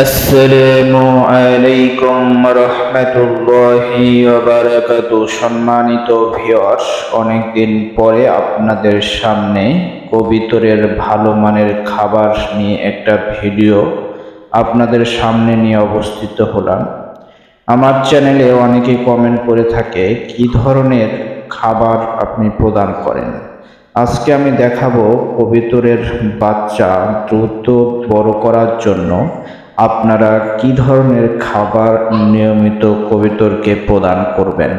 আসসালামু আলাইকুম রহমতুল্লাহি ওয়াবারাকাত সম্মানিত ভিউয়ার্স অনেকদিন পরে আপনাদের সামনে কবিতরের ভালো মানের খাবার নিয়ে একটা ভিডিও আপনাদের সামনে নিয়ে অবস্থিত হলাম। আমার চ্যানেলে অনেকেই কমেন্ট করে থাকে, কি ধরনের খাবার আপনি প্রদান করেন? আজকে আমি দেখাবো কবিতরের বাচ্চা দ্রুত বড় করার জন্য আপনারা কি ধরনের খাবার নিয়মিত কবিতরকে প্রদান করবেন?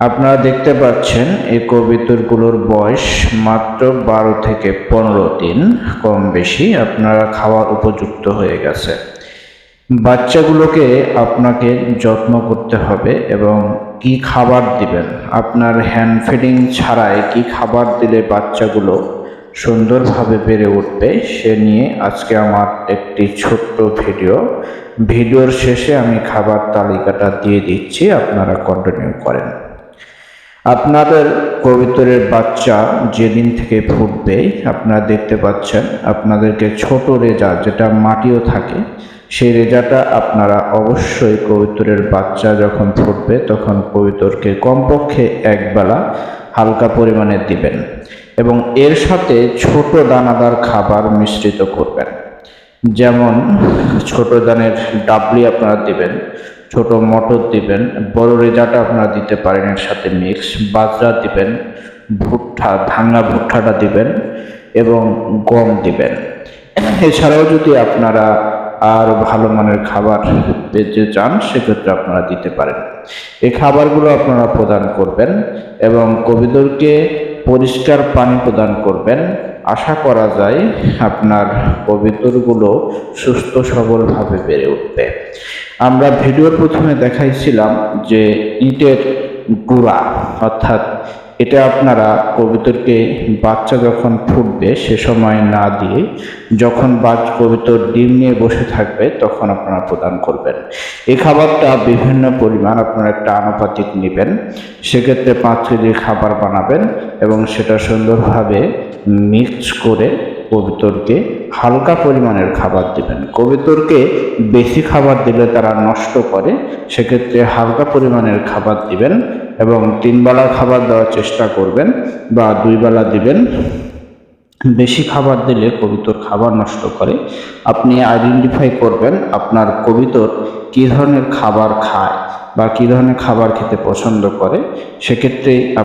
আপনারা দেখতে পাচ্ছেন, এই কবিতরগুলোর বয়স মাত্র বারো থেকে পনেরো দিন, কম বেশি আপনারা খাওয়ার উপযুক্ত হয়ে গেছে। বাচ্চাগুলোকে আপনাকে যত্ন করতে হবে এবং কি খাবার দিবেন? আপনার হ্যান্ড ফিডিং ছাড়াই কি খাবার দিলে বাচ্চাগুলো সুন্দরভাবে বেড়ে উঠবে, সে নিয়ে আজকে আমার একটি ছোট্ট ভিডিও। ভিডিওর শেষে আমি খাবার তালিকাটা দিয়ে দিচ্ছি, আপনারা কন্টিনিউ করেন। আপনাদের কবিতরের বাচ্চা যেদিন থেকে ফুটবে, আপনারা দেখতে পাচ্ছেন, আপনাদেরকে ছোট রেজা যেটা মাটিও থাকে, সেই রেজাটা আপনারা অবশ্যই কবিতরের বাচ্চা যখন ফুটবে, তখন কবিতরকে কমপক্ষে একবেলা হালকা পরিমাণে দিবেন এবং এর সাথে ছোট দানাদার খাবার মিশ্রিত করবেন। যেমন ছোট দানের ডাবলি আপনারা দিবেন, ছোট মটর দিবেন, বড় রেজাটা আপনারা দিতে পারেন এর সাথে মিক্স, বাজরা দিবেন, ভুট্টা ভাঙা ভুট্টাটা দিবেন এবং গম দিবেন। এছাড়াও যদি আপনারা আর ভালো মানের খাবার পেতে চান সেক্ষেত্রে আপনারা দিতে পারেন। এই খাবারগুলো আপনারা প্রদান করবেন এবং কবিদরকে পরিষ্কার পানি প্রদান করবেন। আশা করা যায় আপনার কবিতরগুলো সুস্থ, সবলভাবে বেড়ে উঠবে। আমরা ভিডিওর প্রথমে দেখাইছিলাম যে ইটের গুঁড়া, অর্থাৎ এটা আপনারা কবিতরকে বাচ্চা যখন ফুটবে সে সময় না দিয়ে যখন বাচ কবিতর ডিম নিয়ে বসে থাকবে তখন আপনারা প্রদান করবেন। এই খাবারটা বিভিন্ন পরিমাণ আপনারা একটা আনুপাতিক নেবেন। সেক্ষেত্রে পাঁচ কেজি খাবার বানাবেন এবং সেটা সুন্দরভাবে মিক্স করে কবিতরকে হালকা পরিমাণের খাবার দিবেন। কবিতরকে বেশি খাবার দিলে তারা নষ্ট করে, সেক্ষেত্রে হালকা পরিমাণের খাবার দিবেন। এবং তিন বেলা খাবার দেওয়ার চেষ্টা করবেন বা দুই বেলা দিবেন। বেশি খাবার দিলে কবিতর খাবার নষ্ট করে। আপনি আইডেন্টিফাই করবেন আপনার কবিতর কী ধরনের খাবার খায় বা কী ধরনের খাবার খেতে পছন্দ করে। সেক্ষেত্রে